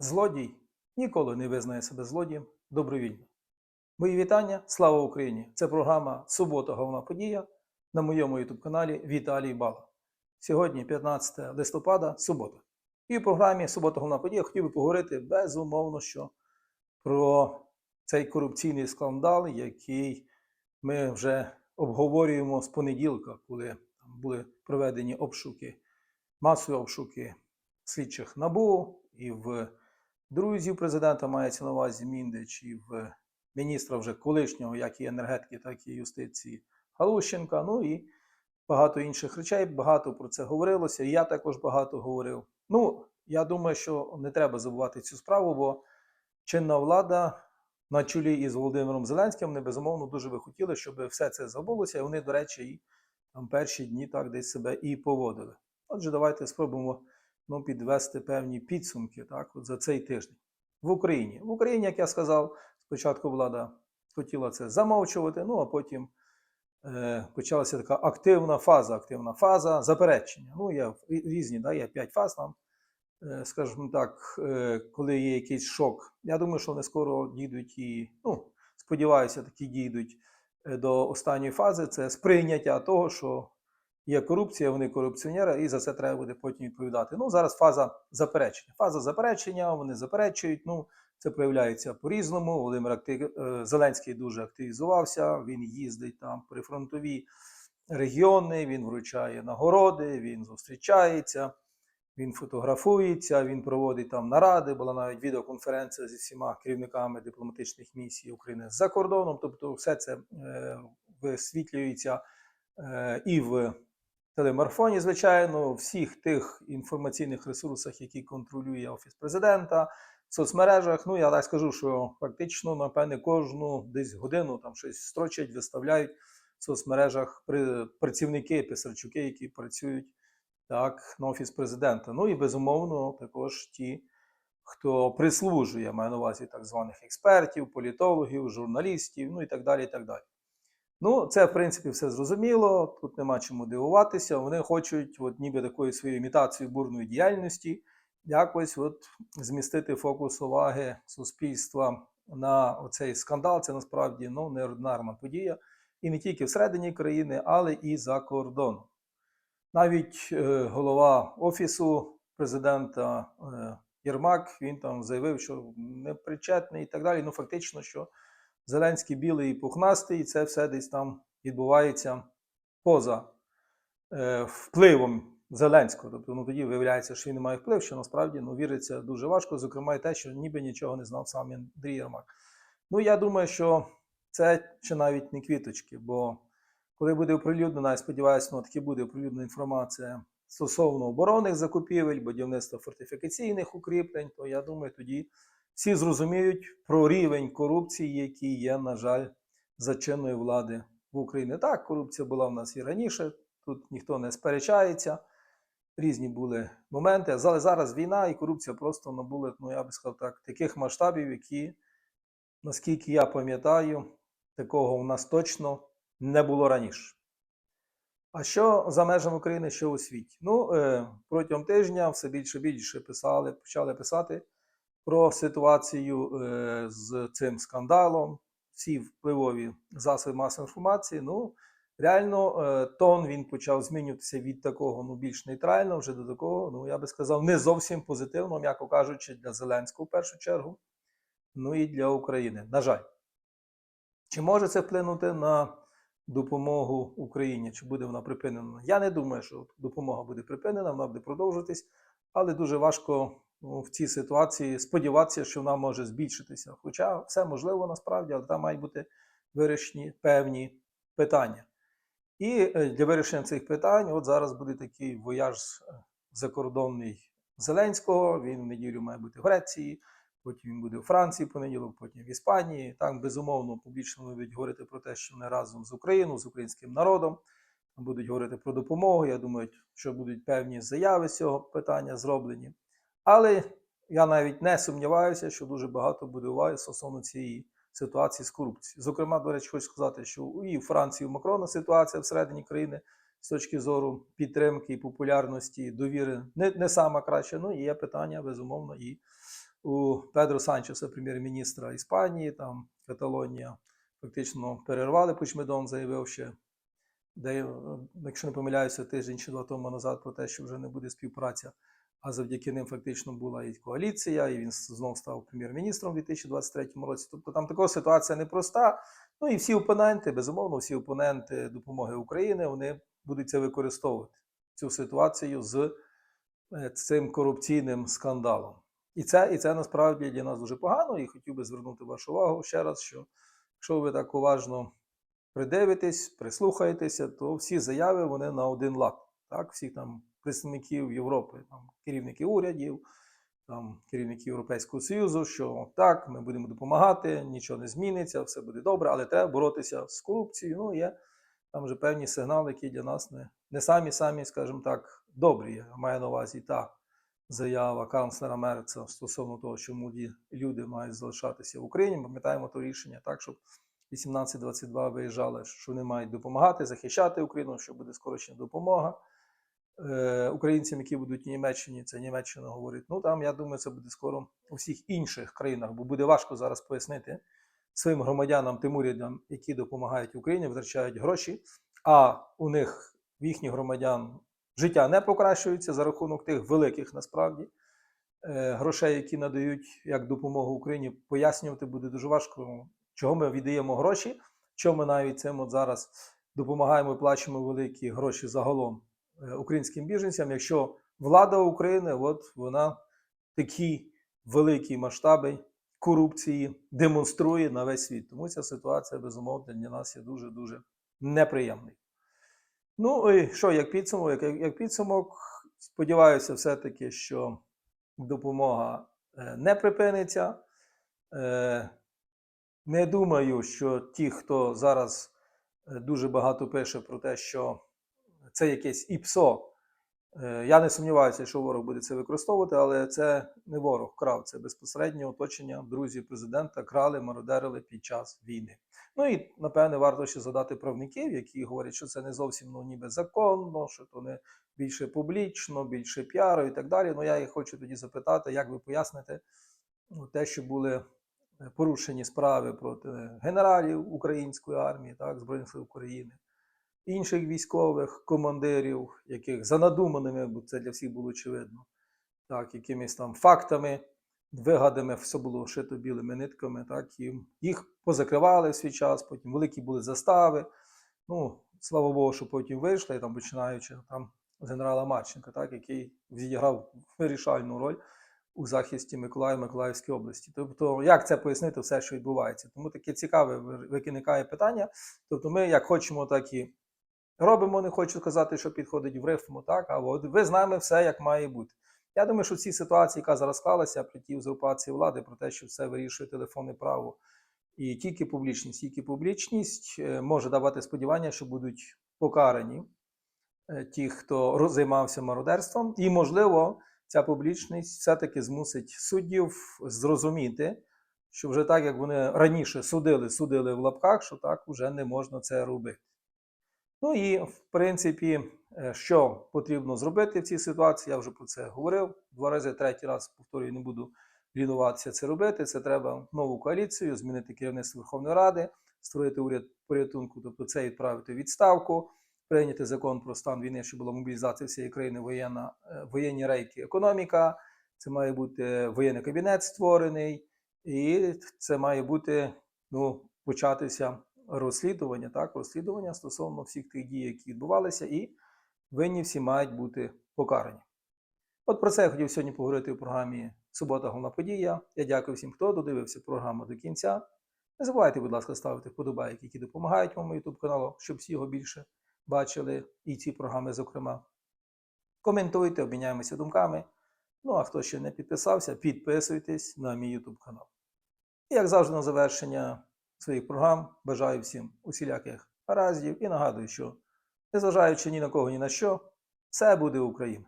Злодій ніколи не визнає себе злодієм добровільно. Мої вітання, слава Україні! Це програма Субота головна подія на моєму youtube каналі Віталій Бала. Сьогодні 15 листопада, субота. І в програмі Субота головна подія хотів би поговорити безумовно, що про цей корупційний скандал, який ми вже обговорюємо з понеділка, коли були проведені обшуки, масові обшуки слідчих НАБУ і в друзів президента мається на увазі Міндич і в міністра вже колишнього, як і енергетики, так і юстиції Галущенка. Ну і багато інших речей. Багато про це говорилося. І я також багато говорив. Ну, я думаю, що не треба забувати цю справу, бо чинна влада на чолі із Володимиром Зеленським вони безумовно дуже би хотіли, щоб все це забулося. І вони, до речі, і там перші дні так десь себе і поводили. Отже, давайте спробуємо ну, підвести певні підсумки так, от за цей тиждень. В Україні. В Україні, як я сказав, спочатку влада хотіла це замовчувати, ну а потім е, почалася така активна фаза, активна фаза заперечення. Ну, є різні, да, є п'ять фаз там, е, скажімо так, е, коли є якийсь шок. Я думаю, що вони скоро дійдуть і, ну, сподіваюся, такі дійдуть е, до останньої фази. Це сприйняття того, що є корупція, вони корупціонери, і за це треба буде потім відповідати. Ну, зараз фаза заперечення. Фаза заперечення, вони заперечують. Ну, це проявляється по-різному. Володимир актив... е, Зеленський дуже активізувався. Він їздить там в прифронтові регіони, він вручає нагороди, він зустрічається, він фотографується, він проводить там наради. Була навіть відеоконференція зі всіма керівниками дипломатичних місій України за кордоном. Тобто, все це е, висвітлюється е, і в телемарафоні, звичайно, всіх тих інформаційних ресурсах, які контролює Офіс президента, в соцмережах. Ну, я так скажу, що фактично, напевне, кожну десь годину там щось строчать, виставляють в соцмережах працівники, писарчуки, які працюють так, на Офіс президента. Ну і безумовно, також ті, хто прислужує, маю на увазі так званих експертів, політологів, журналістів, ну і так далі. і так далі. Ну, це, в принципі, все зрозуміло. Тут нема чому дивуватися. Вони хочуть, от ніби такою своєю імітацією бурної діяльності, якось от змістити фокус уваги суспільства на оцей скандал. Це насправді ну, неординарна подія. І не тільки всередині країни, але і за кордоном. Навіть е, голова офісу президента е, Єрмак він там заявив, що не причетний і так далі. Ну, фактично, що Зеленський білий і пухнастий, і це все десь там відбувається поза е, впливом Зеленського. Тобто ну, тоді виявляється, що він не має вплив, що насправді ну, віриться дуже важко, зокрема і те, що ніби нічого не знав сам Андрій Єрмак. Ну, я думаю, що це ще навіть не квіточки, бо коли буде оприлюднена, я сподіваюся, ну, таки буде оприлюднена інформація стосовно оборонних закупівель, будівництва фортифікаційних укріплень, то я думаю, тоді всі зрозуміють про рівень корупції, який є, на жаль, за чинної влади в Україні. Так, корупція була в нас і раніше, тут ніхто не сперечається. Різні були моменти, але зараз війна і корупція просто набули, ну я би сказав так, таких масштабів, які, наскільки я пам'ятаю, такого у нас точно не було раніше. А що за межами України, що у світі? Ну, е, протягом тижня все більше більше писали, почали писати про ситуацію е, з цим скандалом, всі впливові засоби масової інформації. Ну, реально, е, тон він почав змінюватися від такого ну, більш нейтрального вже до такого, ну я би сказав, не зовсім позитивного, м'яко кажучи, для Зеленського в першу чергу, ну і для України. На жаль. Чи може це вплинути на допомогу Україні? Чи буде вона припинена? Я не думаю, що допомога буде припинена, вона буде продовжуватись, але дуже важко в цій ситуації сподіватися, що вона може збільшитися. Хоча все можливо насправді, але там мають бути вирішені певні питання. І е, для вирішення цих питань, от зараз буде такий вояж е, закордонний Зеленського. Він в неділю має бути в Греції, потім він буде у Франції понеділок, потім в Іспанії. Там безумовно публічно будуть говорити про те, що вони разом з Україною, з українським народом будуть говорити про допомогу. Я думаю, що будуть певні заяви з цього питання зроблені. Але я навіть не сумніваюся, що дуже багато буде уваги стосовно цієї ситуації з корупцією. Зокрема, до речі, хочу сказати, що і у Франції у Макрона ситуація всередині країни з точки зору підтримки і популярності, довіри не, не сама краща. Ну і є питання, безумовно, і у Педро Санчеса, прем'єр-міністра Іспанії, там Каталонія фактично перервали Пучмедон, заявив ще, де, якщо не помиляюся, тиждень чи два тому назад про те, що вже не буде співпраця. А завдяки ним фактично була і коаліція, і він знов став прем'єр-міністром у 2023 році. Тобто там така ситуація непроста. Ну і всі опоненти, безумовно, всі опоненти допомоги України, вони будуть це використовувати цю ситуацію з е, цим корупційним скандалом. І це, і це насправді для нас дуже погано. І хотів би звернути вашу увагу ще раз, що якщо ви так уважно придивитесь, прислухаєтеся, то всі заяви вони на один лад. Так, всіх там представників Європи, там керівники урядів, там керівники Європейського Союзу, що так, ми будемо допомагати, нічого не зміниться, все буде добре, але треба боротися з корупцією. Ну, є там вже певні сигнали, які для нас не, не самі самі, скажімо так, добрі. Маю на увазі та заява канцлера Мерца стосовно того, що люди мають залишатися в Україні. Пам'ятаємо то рішення так, щоб 18-22 виїжджали, що вони мають допомагати, захищати Україну, що буде скорочена допомога українцям, які будуть в Німеччині. Це Німеччина говорить. Ну там я думаю, це буде скоро у всіх інших країнах, бо буде важко зараз пояснити своїм громадянам, тим урядам, які допомагають Україні, витрачають гроші, а у них в їхніх громадян життя не покращується за рахунок тих великих насправді е, грошей, які надають як допомогу Україні. Пояснювати буде дуже важко, чого ми віддаємо гроші, чому ми навіть цим от зараз допомагаємо і плачемо великі гроші загалом е, українським біженцям, якщо влада України, от вона такі великі масштаби корупції демонструє на весь світ. Тому ця ситуація, безумовно, для нас є дуже-дуже неприємною. Ну і що, як підсумок, як, як підсумок, сподіваюся, все-таки, що допомога е, не припиниться. Е, Не думаю, що ті, хто зараз е, дуже багато пише про те, що це якесь ІПСО, Е, Я не сумніваюся, що ворог буде це використовувати, але це не ворог крав, це безпосереднє оточення друзів президента крали, мародерили під час війни. Ну і напевне варто ще задати правників, які говорять, що це не зовсім ну, ніби законно, що то не більше публічно, більше піару і так далі. Ну я їх хочу тоді запитати, як ви поясните ну, те, що були е, порушені справи проти генералів української армії, так, Збройних сил України інших військових командирів, яких за надуманими, бо це для всіх було очевидно, так, якимись там фактами, вигадами, все було шито білими нитками, так, і їх позакривали в свій час, потім великі були застави. Ну, слава Богу, що потім вийшли, там, починаючи там, генерала Марченка, так, який відіграв вирішальну роль у захисті Миколаєва Миколаївської області. Тобто, як це пояснити все, що відбувається? Тому таке цікаве виникає питання. Тобто, ми як хочемо, так і робимо, не хочу сказати, що підходить в рифму, так, а ви з нами все як має бути. Я думаю, що в цій ситуації, яка зараз склалася при тій узурпації влади, про те, що все вирішує телефонне право, і тільки публічність, тільки публічність е, може давати сподівання, що будуть покарані е, ті, хто займався мародерством, і, можливо, ця публічність все-таки змусить суддів зрозуміти, що вже так, як вони раніше судили, судили в лапках, що так вже не можна це робити. Ну і в принципі, е, що потрібно зробити в цій ситуації, я вже про це говорив. Два рази, третій раз повторюю, не буду лінуватися це робити. Це треба нову коаліцію, змінити керівництво Верховної Ради, створити уряд порятунку, тобто це відправити відставку, прийняти закон про стан війни, щоб була мобілізація всієї країни, воєнна, е, воєнні рейки, економіка. Це має бути воєнний кабінет створений, і це має бути ну, початися розслідування, так, розслідування стосовно всіх тих дій, які відбувалися, і винні всі мають бути покарані. От про це я хотів сьогодні поговорити у програмі Субота головна подія. Я дякую всім, хто додивився програму до кінця. Не забувайте, будь ласка, ставити вподобайки, які допомагають моєму YouTube каналу, щоб всі його більше бачили і ці програми, зокрема. Коментуйте, обміняємося думками. Ну а хто ще не підписався, підписуйтесь на мій YouTube канал. І як завжди, на завершення своїх програм. Бажаю всім усіляких гараздів і нагадую, що незважаючи ні на кого, ні на що, все буде Україна.